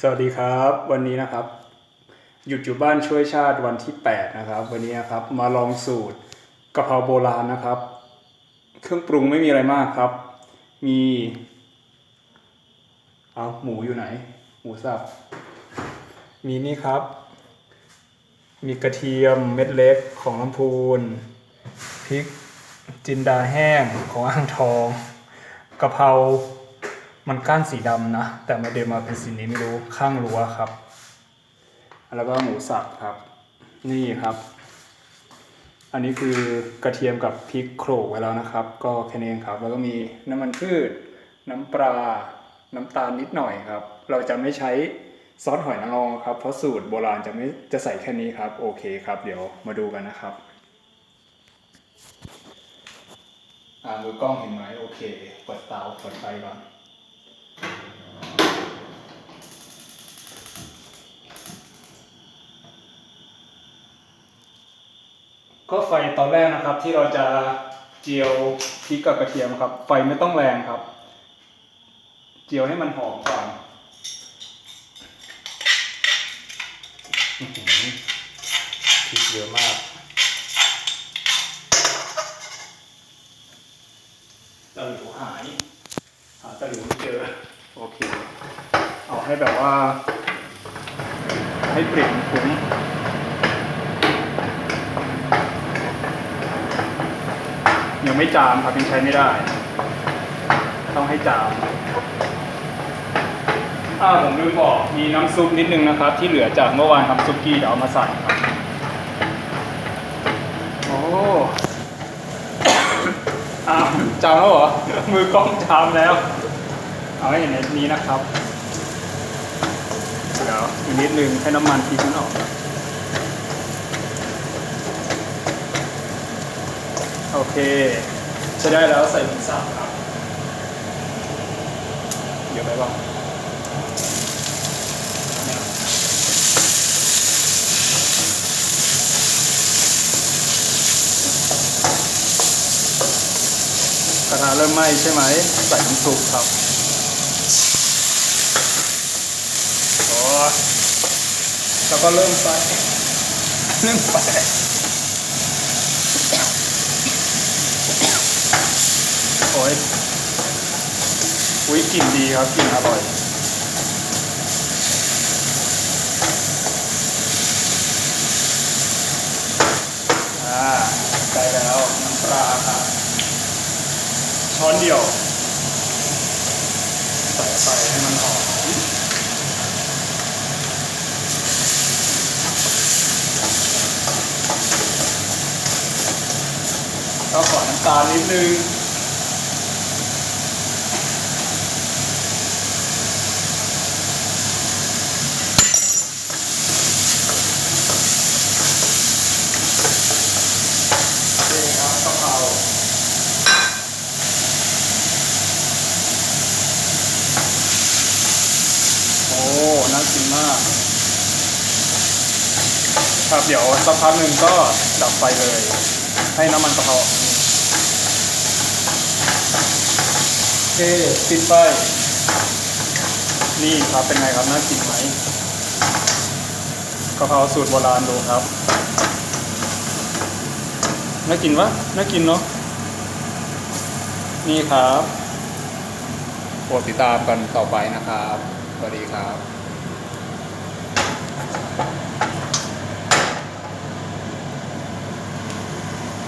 สวัสดีครับ วันนี้นะครับ หยุดอยู่บ้านช่วยชาติวันที่ 8 นะครับ วันนี้นะครับมาลองสูตรกะเพราโบราณนะครับ เครื่องปรุงไม่มีอะไรมากครับ มีเอาหมูอยู่ไหน หมูสับ มีนี่ครับ มีกระเทียมเม็ดเล็กของลำพูนพริกจินดาแห้งของอ่างทองกะเพรา มันก้านสีดำนะ แต่มาเดนมาเป็นสีนี้ไม่รู้ข้างรั้วครับ แล้วก็หมูสับครับ นี่ครับ อันนี้คือกระเทียมกับพริกโขลกไว้แล้วนะครับ ก็แค่นี้ครับ แล้วก็มีน้ำมันพืช น้ำปลา น้ำตาลนิดหน่อยครับ เราจะไม่ใช้ซอสหอยนางรมครับ เพราะสูตรโบราณจะไม่จะใส่แค่นี้ครับ โอเคครับ เดี๋ยวมาดูกันนะครับอ่ามือกล้องเห็นไหมโอเค เปิดเตาเปิดไฟก่อน ก็ไฟตอนแรกนะครับที่เราจะเจียวพริกกับกระเทียมครับ ไฟไม่ต้องแรงครับ เจียวให้มันหอมก่อนอื้อหือพริกเยอะมาก ตะหลิวหายหาตะหลิวไม่เจอ โอเค เอาให้แบบว่า ให้กลิ่นคุ้ม ยังไม่จามครับยังใช้ไม่ได้ ต้องให้จามอ่าผมลืมบอกมีน้ำซุปนิดนึงนะครับ ที่เหลือจากเมื่อวานทำซุกี้เดี๋ยวเอามาใส่ครับโอ้อ้าวจามแล้วเหรอ มือกล้องจามแล้ว เอาให้เห็นในนี้นะครับ เดี๋ยวอีกนิดนึงให้น้ำมันพริกมันออกโอ เคใช้ได้แล้วใส่หมูสับครับเยอะไปบ้างกระทะเริ่มไหม้ใช่ไหม ใส่น้ำซุปครับโอ้แล้วก็เริ่มไฟเริ่มไฟ โอ้ยอุ้ยกลิ่นดีครับกลิ่นอร่อยได้แล้วน้ำปลาครับช้อนเดียว ใส่ไปให้มันหอมก็ขอน้ำตาลนิดนึง โอเคครับกะเพราโอ้น่ากินมาก ครับเดี๋ยวสักพักหนึ่งก็ดับไฟเลย ให้น้ำมันกระเพราออกโอเคปิดไฟนี่ครับเป็นไงครับน่ากินไหมกะเพราสูตรโบราณดูครับ น่ากินวะน่ากินเนาะ นี่ครับโปรดติดตามกันต่อไปนะครับ สวัสดีครับ